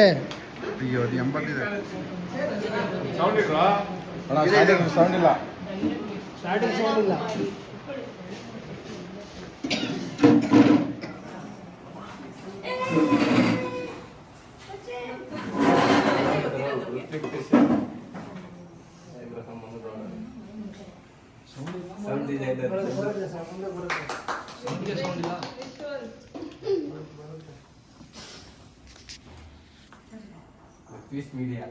ಅಯ್ಯೋ ಅದು ಎಂಬತ್ತಿದೆ ಸೌಂಡ್ ಇಲ್ವಾ ಸೌಂಡ್ ಇಲ್ಲ ಸ್ಟಾರ್ಟಿಂಗ್ ಸೌಂಡ್ ಇಲ್ಲ ಬರುತ್ತೆ ಸರ್ ಬರುತ್ತೆ ಮೀಡಿಯಾ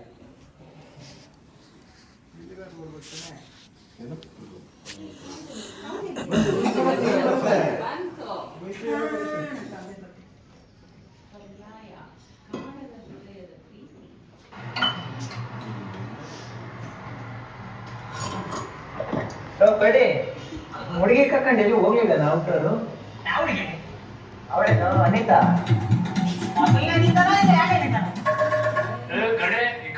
ಕಡೆ. ಹುಡುಗಿ ಕರ್ಕೊಂಡು ಎಲ್ಲಿ ಹೋಗ್ಲಿಲ್ಲ ನಾವು ಅವಳೇನು ಅನಿತಾ? ಕಡೆ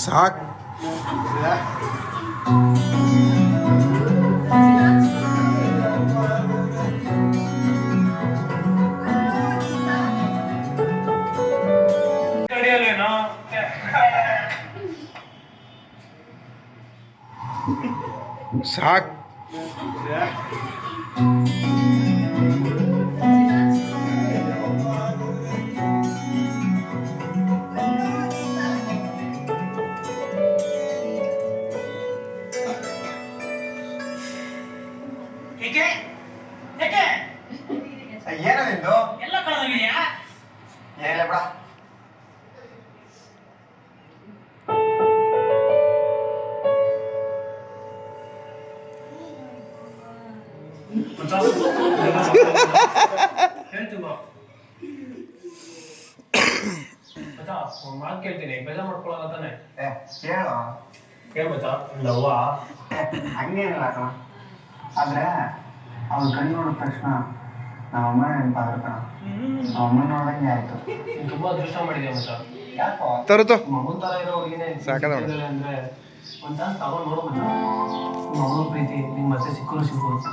ಸಾಕ್ ಕಡೆ ಕೇಳ ಮಚ್ಚ ಲವ್ವ? ಹಂಗೇನಿಲ್ಲ ಕಣ ಆದ್ರೆ ಅವ್ನ ಕಣ್ಣು ನೋಡಿದ ತಕ್ಷಣ ನಮ್ಮ ಅಮ್ಮ ನೆನಪಾದ್ರು ಕಣ ನಮ್ಮ ಅಮ್ಮ ನೋಡಂಗೆ ಆಯ್ತು. ನೀನ್ ತುಂಬಾ ಅದೃಷ್ಟ ಮಾಡಿದ್ಯಾ ಮಚ್ಚ? ಯಾಕೋ? ಮಗನ್ ತರ ಸಾಕದ ನೋಡು. ಸಿಕ್ಕಿದಾಳೆ ಅಂದ್ರೆ ಒಂದ್ ಚಾನ್ಸ್ ತಗೊಂಡ್ ನೋಡು ಮಚ್ಚ. ಮಗನ ಪ್ರೀತಿ ನಿನ್ ಮತ್ತೆ ಸಿಕ್ಕರು ಸಿಗ್ಬೋದು.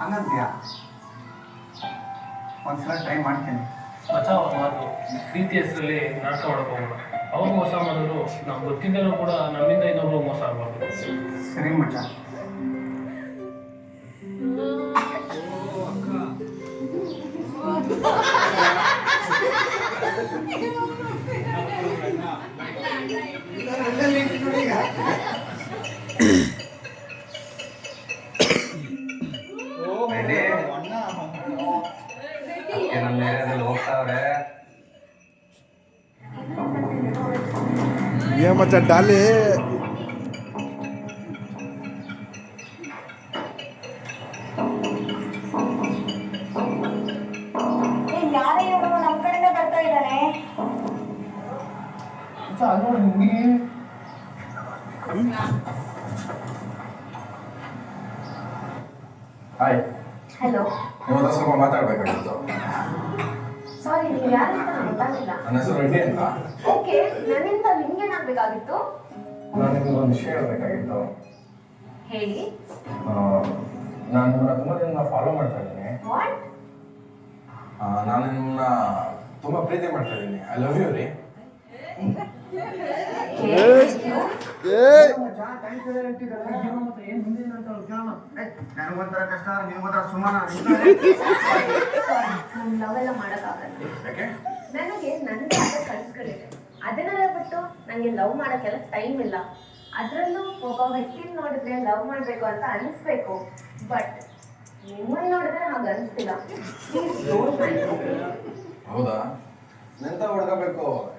ಹಂಗಂತೀಯ? ಒಂದ್ಸಲ ಟ್ರೈ ಮಾಡ್ತೀನಿ. ಮಚ್ಚ ಒಂದ್ ಮಾತು. ಪ್ರೀತಿ ಹೆಸರಲ್ಲಿ ನಾಟಕ ಮಾಡಕ್ ಅವಾಗ ಮೋಸ ಮಾಡಿದ್ರು ನಾವು ಗೊತ್ತಿದ್ದರೂ ಕೂಡ ನಮ್ಮಿಂದ ಇನ್ನೊಬ್ರು ಮೋಸ ಆಗ್ಬಾರ್ದು. ಸರಿ ಮಚ್ಚ. ಏ ಮಚ್ಚ ಡಾಲಿ ಹಾಯ್ ಹಲೋ ನಿಮ್ಮ ಹತ್ರ ಸ್ವಲ್ಪ ಮಾತಾಡ್ಬೇಕಾಗಿತ್ತು. ಸಾರಿ ನೀವು ಯಾರು ಅಂತ ಗೊತ್ತಾಗಿಲ್ಲ ನನ್ನ ಹೆಸರು ರೆಡ್ಡಿ ಅಂತ. ಓಕೆ ನನ್ನಿಂದ ನಿಮ್ಗೇನಾಗಬೇಕಾಗಿತ್ತು ನಾನು ನಿಮ್ಗೆ ಒಂದು ವಿಷಯ ಹೇಳ್ಬೇಕಾಗಿತ್ತು. ಹೇಳಿ. ನಾನು ನಿಮ್ಮನ್ನ ತುಂಬ ದಿನ ಫಾಲೋ ಮಾಡ್ತಾ ಇದ್ದೀನಿ. ವಾಟ್ ನಾನು ನಿಮ್ಮನ್ನ ತುಂಬ ಪ್ರೀತಿ ಮಾಡ್ತಾ ಇದ್ದೀನಿ. ಐ ಲವ್ ಯು ರೀ. ನನಗೊಂಥರ ಕಷ್ಟ ನಿಮ್ಗೊಂಥರ ಸುಮಾನ ನಾನು ಲವ್ ಎಲ್ಲ ಮಾಡೋಕ್ಕಾಗಲ್ಲ. ಯಾಕೆ? ನನಗೆ ನನ್ನ ಕನಸುಗಳಿದೆ ಅದನ್ನೆಲ್ಲ ಬಿಟ್ಟು ನನಗೆ ಲವ್ ಮಾಡೋಕ್ಕೆಲ್ಲ ಟೈಮ್ ಇಲ್ಲ. ಅದರಲ್ಲೂ ಒಬ್ಬ ವ್ಯಕ್ತಿನ ನೋಡಿದ್ರೆ ಲವ್ ಮಾಡಬೇಕು ಅಂತ ಅನಿಸ್ಬೇಕು. ಬಟ್ ನಿಮ್ಮನ್ನ ನೋಡಿದ್ರೆ ಹಾಗೆ ಅನಿಸ್ತಿಲ್ಲ. ಹೌದಾ?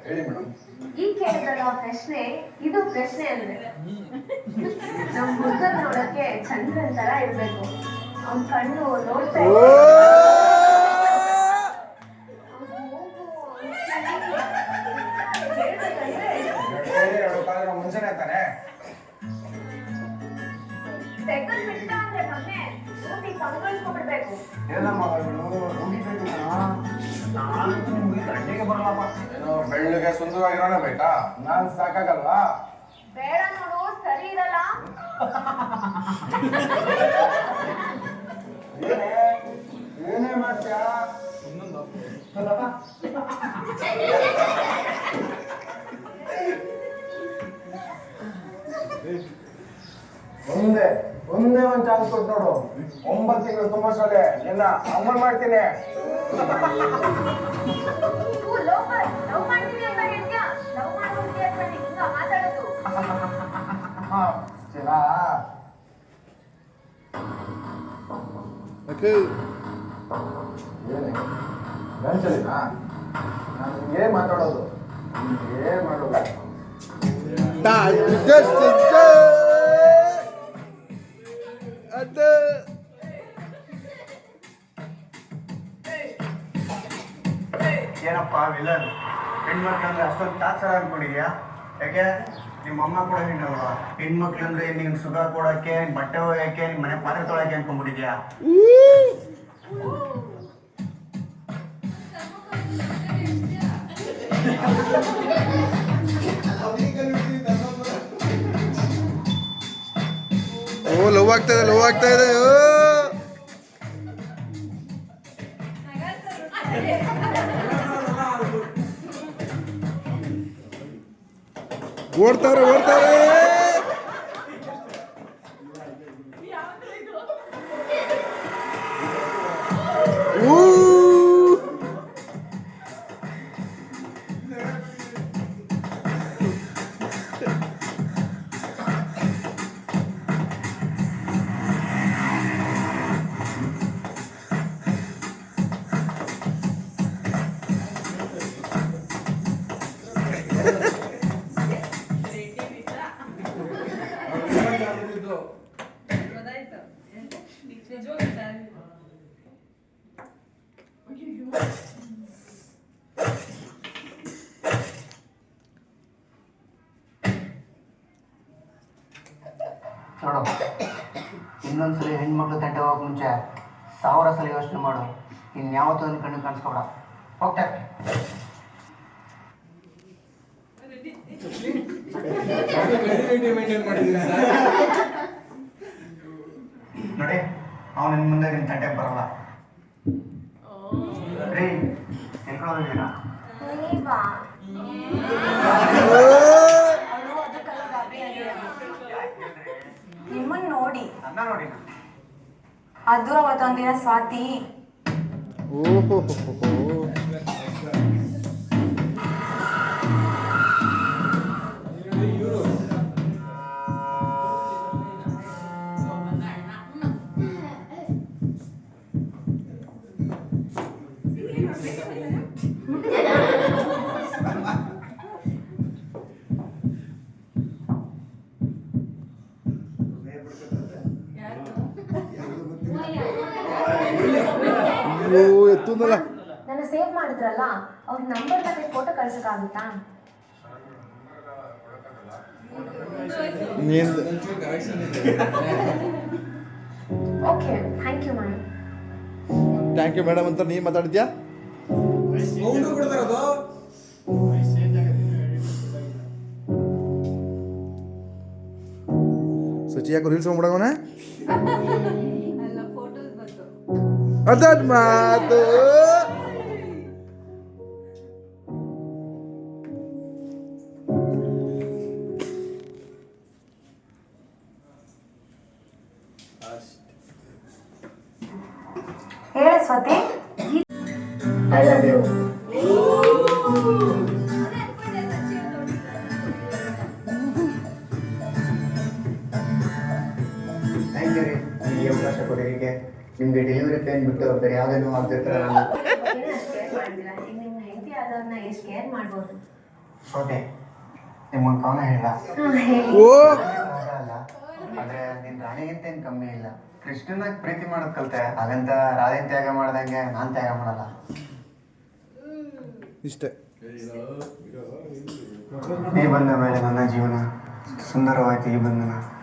ಹೇಳಿ ಮೇಡಮ್ ಈ ಕೇಳಿದಾಗ ಪ್ರಶ್ನೆ ಇದು ಪ್ರಶ್ನೆ ಅಂದ್ರೆ ನಮ್ಮ ಹುಡುಗರ್ ನೋಡಕ್ಕೆ ಚಂದ್ರನ್ ತರ ಇರ್ಬೇಕು. ಅವ್ನ ಕಣ್ಣು ನೋಡ್ತಾ ಮುಂಚೆನೆ ತಾನೆ ಏನಮ್ಮ ನಾನು ನಿಮ್ಗೆ ಗಂಟೆಗೆ ಬರಲ್ಲಪ್ಪ ಏನೋ ಬೆಳ್ಳಗೆ ಸುಂದರವಾಗಿರೋಣ ಬೇಕಾ? ನಾನು ಸಾಕಾಗಲ್ವಾ? ಬೇಡ ನೋಡು ಸರಿ ಇರಲ್ಲ. ಒಂಬತ್ತು ತಿಂಗಳು ತುಂಬಿಸೋದೆ ನಿನ್ನ ಅಮಲ್ ಮಾಡ್ತೀನಿ. ನೀವು ಲವ್ ಲವ್ ಮಾಡ್ತೀನಿ ಅಂತ ಹೇಳ್ತೀಯಾ? ಲವ್ ಮಾಡ್ಕೊಂಡ್ರಿ ಅಂತ ಹಿಂಗ ಮಾತಾಡೋದು. ಏನ್ ಏನೇ ಗಂಟಲಿನಾ ನಾನು ಹಿಂಗೇ ಮಾತಾಡೋದು. ಹಿಂಗೇ ಮಾಡೋದು? ವಿಲನ್ ಹೆಣ್ಮಕ್ಳಂದ್ರೆ ಅಷ್ಟೊಂದು ಟಾರ್ಚರ್ ಅನ್ಕೊಂಡಿದ್ಯಾ ಯಾಕೆ? ನಿಮ್ಮ ಅಮ್ಮ ಕೂಡ ಹೆಣ್ಣಲ್ವಾ ಹೆಣ್ಮಕ್ಳಂದ್ರೆ ನಿನ್ ಸುಖ ಕೊಡೋಕೆ ನಿನ್ ಬಟ್ಟೆ ಒಯ್ಯಕ್ಕೆ ನಿಮ್ಮ ಮನೆ ಪಾತ್ರೆ ತೊಳಕ್ಕೆ ಅನ್ಕೊಂಡ್ಬಿಟ್ಟಿದ್ಯಾ? ಓ ಲವ್ ಆಗ್ತಾ ಇದೆ ಲವ್ ಆಗ್ತಾ ಇದೆ. ಓ. ಓಡ್ತಾರೆ ಓಡ್ತಾರೆ ನೋಡು ಇನ್ನೊಂದ್ಸಲಿ ಹೆಣ್ಮಕ್ಳು ತಟ್ಟೆ ಹೋಗಕ್ ಮುಂಚೆ ಸಾವಿರ ಸಲ ಯೋಚನೆ ಮಾಡು. ಇನ್ಯಾವತ್ತೂ ಒಂದು ಕಣ್ಣು ಕಾಣಿಸ್ಕೊಬೇಡ. ಹೋಗ್ತಾ ನೋಡಿ ಅವನ ಮುಂದೆ ನಿನ್ ತಂಟೆಗೆ ಬರಲ್ಲ. ರೀ ಎಲ್ಕೊಳ್ಳೋದಿದ್ದೀರಾ ನೀವಾ ನಿಮ್ಮನ್ ನೋಡಿ. ನನ್ನ ನೋಡಿ ಅದು ಅವತ್ತೊಂದಿನ ಸ್ವಾತಿ. ಓಹೋಹೋಹೋ. ಸೇವ್ ಮಾಡಿದ್ರಲ್ಲ ಅವ್ರ ನಂಬರ್ ಮತ್ತೆ ಫೋಟೋ ಕಳ್ಸಕ್ಕಾಗುತ್ತಾ? ನೀನ್ okay thank you ma'am thank you madam ಅಂತ ನೀ ಮಾತಾಡ್ತೀಯಾ ಸಚಿ ಯಾಕೋ ರೀಲ್ಸ್ ಮಾಡ್ಬಿಡೋಣ ಅದನ್ನ ಮಾತು. ಹೇಳ ನಿಮ್ಗೆ ಈ ಅವಕಾಶ ನಿಮಗೆ ಡೆಲಿವರಿ ಪ್ಲೇನ್ ಬಿಟ್ಟು ಬೇರೆ ಯಾವುದೇನೂ ಆಗ್ತಿರ್ತಾರಲ್ಲ ಈಗ ನಿಮ್ಮ ಹೆಂಡತಿ ಆದವ್ರನ್ನ ಎಷ್ಟು ಕೇರ್ ಮಾಡ್ಬೋದು? ಸೋದೆ ನಿಮ್ಮೊಂದು ಕವನ ಹೇಳ. ಆದ್ರೆ ನಿನ್ ರಾಣಿಗಿಂತ ಏನ್ ಕಮ್ಮಿ ಇಲ್ಲ. ಕೃಷ್ಣನ ಪ್ರೀತಿ ಮಾಡೋದ್ ಕಲ್ತೆ. ಹಾಗಂತ ರಾಧೆನ್ ತ್ಯಾಗ ಮಾಡ್ದಂಗೆ ನಾನ್ ತ್ಯಾಗ ಮಾಡಲ್ಲ. ಇಷ್ಟೇ. ಈ ಬಂದ ಮೇಲೆ ನನ್ನ ಜೀವನ. ಸುಂದರವಾಯ್ತು ಈ ಬಂಧನ.